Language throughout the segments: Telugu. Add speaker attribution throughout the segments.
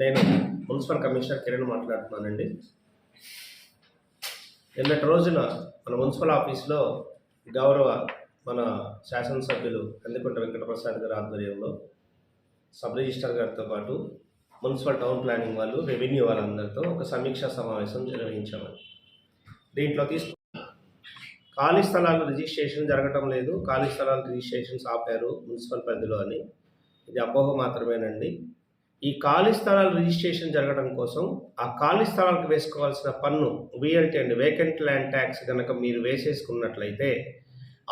Speaker 1: నేను మున్సిపల్ కమిషనర్ కిరణ్ మాట్లాడుతున్నానండి. నిన్నటి రోజున మన మున్సిపల్ ఆఫీస్లో గౌరవ మన శాసనసభ్యులు కందికొండ వెంకటప్రసాద్ గారి ఆధ్వర్యంలో సబ్ రిజిస్టర్ గారితో పాటు మున్సిపల్ టౌన్ ప్లానింగ్ వాళ్ళు రెవెన్యూ వాళ్ళందరితో ఒక సమీక్షా సమావేశం నిర్వహించామని దీంట్లో తీసుకు ఖాళీ స్థలాల రిజిస్ట్రేషన్ జరగటం లేదు. ఖాళీ స్థలాల రిజిస్ట్రేషన్స్ ఆపారు మున్సిపల్ పరిధిలో అని. ఇది అపోహ మాత్రమేనండి. ఈ ఖాళీ స్థలాల రిజిస్ట్రేషన్ జరగడం కోసం ఆ ఖాళీ స్థలాలకు వేసుకోవాల్సిన పన్ను VLT and vacant land tax కనుక మీరు వేసేసుకున్నట్లయితే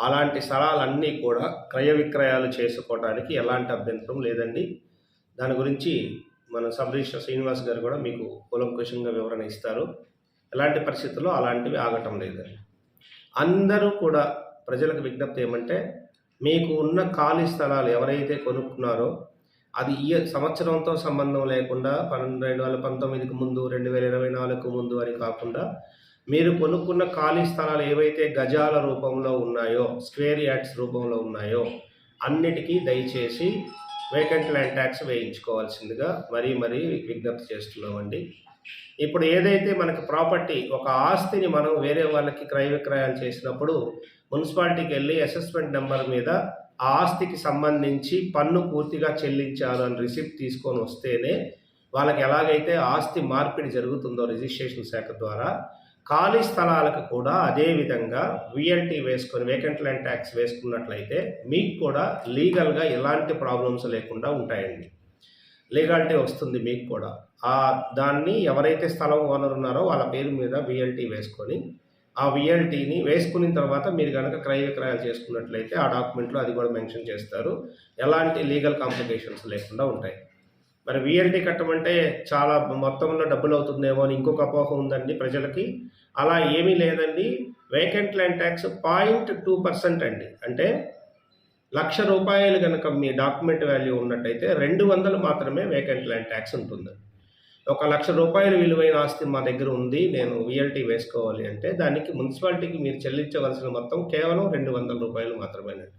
Speaker 1: అలాంటి స్థలాలన్నీ కూడా క్రయ విక్రయాలు చేసుకోవడానికి ఎలాంటి అభ్యంతరం లేదండి. దాని గురించి మన సబ్ రిజిస్టర్ శ్రీనివాస్ గారు కూడా మీకు కూలంకుషంగా వివరణ ఇస్తారు. ఎలాంటి పరిస్థితుల్లో అలాంటివి ఆగటం లేదండి. అందరూ కూడా ప్రజలకు విజ్ఞప్తి ఏమంటే మీకు ఉన్న ఖాళీ స్థలాలు ఎవరైతే కొనుక్కున్నారో అది ఈ సంవత్సరంతో సంబంధం లేకుండా పన్నెండు రెండు వేల పంతొమ్మిదికి ముందు రెండు వేల ఇరవై నాలుగుకు ముందు అని కాకుండా మీరు కొనుక్కున్న ఖాళీ స్థలాలు ఏవైతే గజాల రూపంలో ఉన్నాయో స్క్వేర్ యార్డ్స్ రూపంలో ఉన్నాయో అన్నిటికీ దయచేసి వేకెంట్ ల్యాండ్ ట్యాక్స్ వేయించుకోవాల్సిందిగా మరీ మరీ విజ్ఞప్తి చేస్తున్నామండి. ఇప్పుడు ఏదైతే మనకి ప్రాపర్టీ ఒక ఆస్తిని మనం వేరే వాళ్ళకి క్రయ విక్రయాలు చేసినప్పుడు మున్సిపాలిటీకి వెళ్ళి అసెస్మెంట్ నెంబర్ మీద ఆ ఆస్తికి సంబంధించి పన్ను పూర్తిగా చెల్లించారు అని రిసిప్ట్ తీసుకొని వస్తేనే వాళ్ళకి ఎలాగైతే ఆస్తి మార్పిడి జరుగుతుందో రిజిస్ట్రేషన్ శాఖ ద్వారా ఖాళీ స్థలాలకు కూడా అదే విధంగా విఎల్టీ వేసుకొని వేకెంట్ ల్యాండ్ ట్యాక్స్ వేసుకున్నట్లయితే మీకు కూడా లీగల్గా ఎలాంటి ప్రాబ్లమ్స్ లేకుండా ఉంటాయండి. లీగాలిటీ వస్తుంది మీకు కూడా. ఆ దాన్ని ఎవరైతే స్థలం ఓనర్ ఉన్నారో వాళ్ళ పేరు మీద విఎల్టీ వేసుకొని ఆ విఎల్టీని వేసుకున్న తర్వాత మీరు కనుక క్రయ విక్రయాలు చేసుకున్నట్లయితే ఆ డాక్యుమెంట్లో అది కూడా మెన్షన్ చేస్తారు. ఎలాంటి లీగల్ కాంప్లికేషన్స్ లేకుండా ఉంటాయి. మరి విఎల్టీ కట్టమంటే చాలా మొత్తంలో డబ్బులు అవుతుందేమో అని ఇంకొక అపోహ ఉందండి ప్రజలకి. అలా ఏమీ లేదండి. Vacant land tax point two percent అండి. అంటే లక్ష రూపాయలు కనుక మీ డాక్యుమెంట్ వాల్యూ ఉన్నట్టయితే రెండు వందలు మాత్రమే వేకెంట్ ల్యాండ్ ట్యాక్స్ ఉంటుంది. ఒక లక్ష రూపాయలు విలువైన ఆస్తి మా దగ్గర ఉంది నేను విఎల్టీ వేసుకోవాలి అంటే దానికి మున్సిపాలిటీకి మీరు చెల్లించవలసిన మొత్తం కేవలం రెండు వందల రూపాయలు మాత్రమేనండి.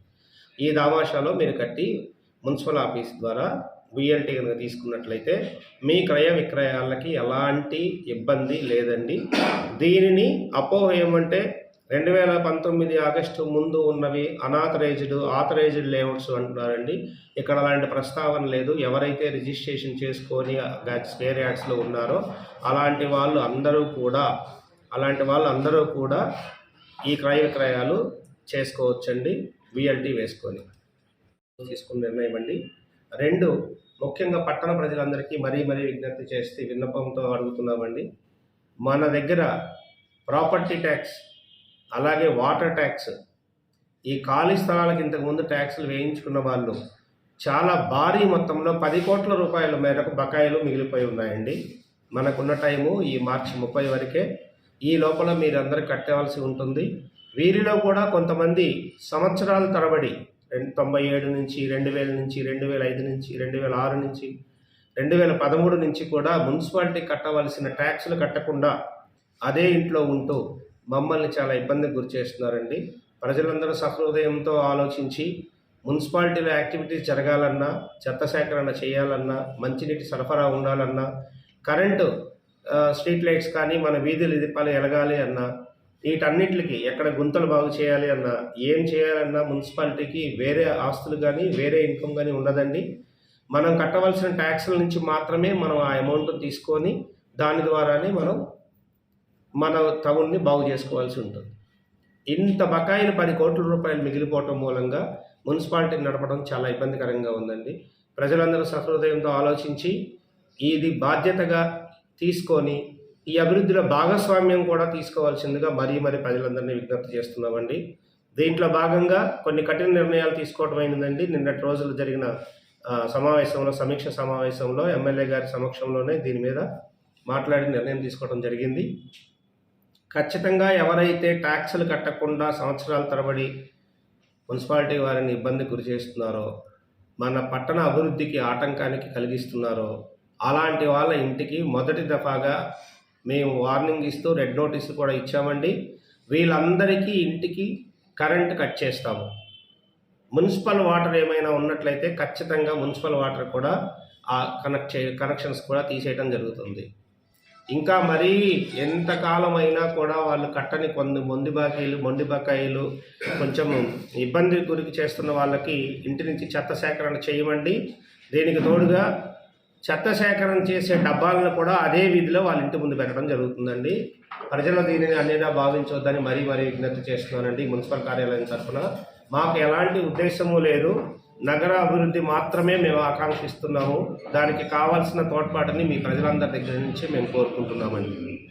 Speaker 1: ఈ దామాషాలో మీరు కట్టి మున్సిపల్ ఆఫీస్ ద్వారా విఎల్టీ కనుక తీసుకున్నట్లయితే మీ క్రయ విక్రయాలకి ఎలాంటి ఇబ్బంది లేదండి. దీనిని అపోహ ఏమంటే రెండు వేల పంతొమ్మిది ఆగస్టు ముందు ఉన్నవి అనాథరైజ్డ్ ఆథరైజ్డ్ లేఅవుట్స్ అంటున్నారండి. ఇక్కడ అలాంటి ప్రస్తావన లేదు. ఎవరైతే రిజిస్ట్రేషన్ చేసుకొని స్క్వేర్ యాడ్స్లో ఉన్నారో అలాంటి వాళ్ళు అందరూ కూడా అలాంటి వాళ్ళు అందరూ కూడా ఈ క్రయ విక్రయాలు చేసుకోవచ్చండి. విఎల్టీ వేసుకొని తీసుకున్న నిర్ణయం అండి. రెండు ముఖ్యంగా పట్టణ ప్రజలందరికీ మరీ మరీ విజ్ఞప్తి చేస్తే విన్నపంతో అడుగుతున్నామండి. మన దగ్గర ప్రాపర్టీ ట్యాక్స్ అలాగే వాటర్ ట్యాక్స్. ఈ ఖాళీ స్థలాలకు ఇంతకుముందు ట్యాక్సులు వేయించుకున్న వాళ్ళు చాలా భారీ మొత్తంలో పది కోట్ల రూపాయల మేరకు బకాయిలు మిగిలిపోయి ఉన్నాయండి. మనకున్న టైము ఈ మార్చి ముప్పై వరకే. ఈ లోపల మీరందరూ కట్టవలసి ఉంటుంది. వీరిలో కూడా కొంతమంది సంవత్సరాల తరబడి రెండు తొంభై ఏడు నుంచి రెండు వేల నుంచి రెండు వేల ఐదు నుంచి రెండు వేల ఆరు నుంచి రెండు వేల పదమూడు నుంచి కూడా మున్సిపాలిటీ కట్టవలసిన ట్యాక్సులు కట్టకుండా అదే ఇంట్లో ఉంటూ మమ్మల్ని చాలా ఇబ్బందికి గురి చేస్తున్నారండి. ప్రజలందరూ సహృదయంతో ఆలోచించి మున్సిపాలిటీలో యాక్టివిటీస్ జరగాలన్నా చెత్త సేకరణ చేయాలన్నా మంచినీటి సరఫరా ఉండాలన్నా కరెంటు స్ట్రీట్ లైట్స్ కానీ మన వీధులు దీపాలు ఎలగాలి అన్నా వీటన్నిటికి ఎక్కడ గుంతలు బాగు చేయాలి అన్నా ఏం చేయాలన్నా మున్సిపాలిటీకి వేరే ఆస్తులు కానీ వేరే ఇన్కమ్ కానీ ఉండదండి. మనం కట్టవలసిన ట్యాక్స్ల నుంచి మాత్రమే మనం ఆ అమౌంట్ తీసుకొని దాని ద్వారానే మనం మన టౌన్ని బాగు చేసుకోవాల్సి ఉంటుంది. ఇంత బకాయిలు పది కోట్ల రూపాయలు మిగిలిపోవటం మూలంగా మున్సిపాలిటీని నడపడం చాలా ఇబ్బందికరంగా ఉందండి. ప్రజలందరూ సహృదయంతో ఆలోచించి ఇది బాధ్యతగా తీసుకొని ఈ అభివృద్ధిలో భాగస్వామ్యం కూడా తీసుకోవాల్సిందిగా మరీ మరీ ప్రజలందరినీ విజ్ఞప్తి చేస్తున్నామండి. దీంట్లో భాగంగా కొన్ని కఠిన నిర్ణయాలు తీసుకోవడం అయిందండి. నిన్నటి రోజులు జరిగిన సమావేశంలో సమీక్ష సమావేశంలో ఎమ్మెల్యే గారి సమక్షంలోనే దీని మీద మాట్లాడి నిర్ణయం తీసుకోవడం జరిగింది. ఖచ్చితంగా ఎవరైతే ట్యాక్సులు కట్టకుండా సంవత్సరాల తరబడి మున్సిపాలిటీ వారిని ఇబ్బంది గురి చేస్తున్నారో మన పట్టణ అభివృద్ధికి ఆటంకానికి కలిగిస్తున్నారో అలాంటి వాళ్ళ ఇంటికి మొదటి దఫాగా మేము వార్నింగ్ ఇస్తూ రెడ్ నోటీస్ కూడా ఇచ్చామండి. వీళ్ళందరికీ ఇంటికి కరెంట్ కట్ చేస్తాము. మున్సిపల్ వాటర్ ఏమైనా ఉన్నట్లయితే ఖచ్చితంగా మున్సిపల్ వాటర్ కూడా ఆ కనెక్ట్ చే కనెక్షన్స్ కూడా తీసేయడం జరుగుతుంది. ఇంకా మరీ ఎంతకాలం అయినా కూడా వాళ్ళు కట్టని కొన్ని మొండి బాకీలు మొండి బకాయిలు కొంచెం ఇబ్బంది గురికి చేస్తున్న వాళ్ళకి ఇంటి నుంచి చెత్త సేకరణ చేయమండి. దీనికి తోడుగా చెత్త సేకరణ చేసే డబ్బాలను కూడా అదే వీధిలో వాళ్ళ ఇంటి ముందు పెట్టడం జరుగుతుందండి. ప్రజలు దీనిని అనేదా భావించవద్దని మరీ మరీ విజ్ఞప్తి చేస్తున్నానండి మున్సిపల్ కార్యాలయం తరఫున. మాకు ఎలాంటి ఉద్దేశము లేదు. నగర అభివృద్ధి మాత్రమే మేము ఆకాంక్షిస్తున్నాము. దానికి కావాల్సిన తోడ్పాటుని మీ ప్రజలందరి దగ్గర నుంచి మేము కోరుకుంటున్నామండి.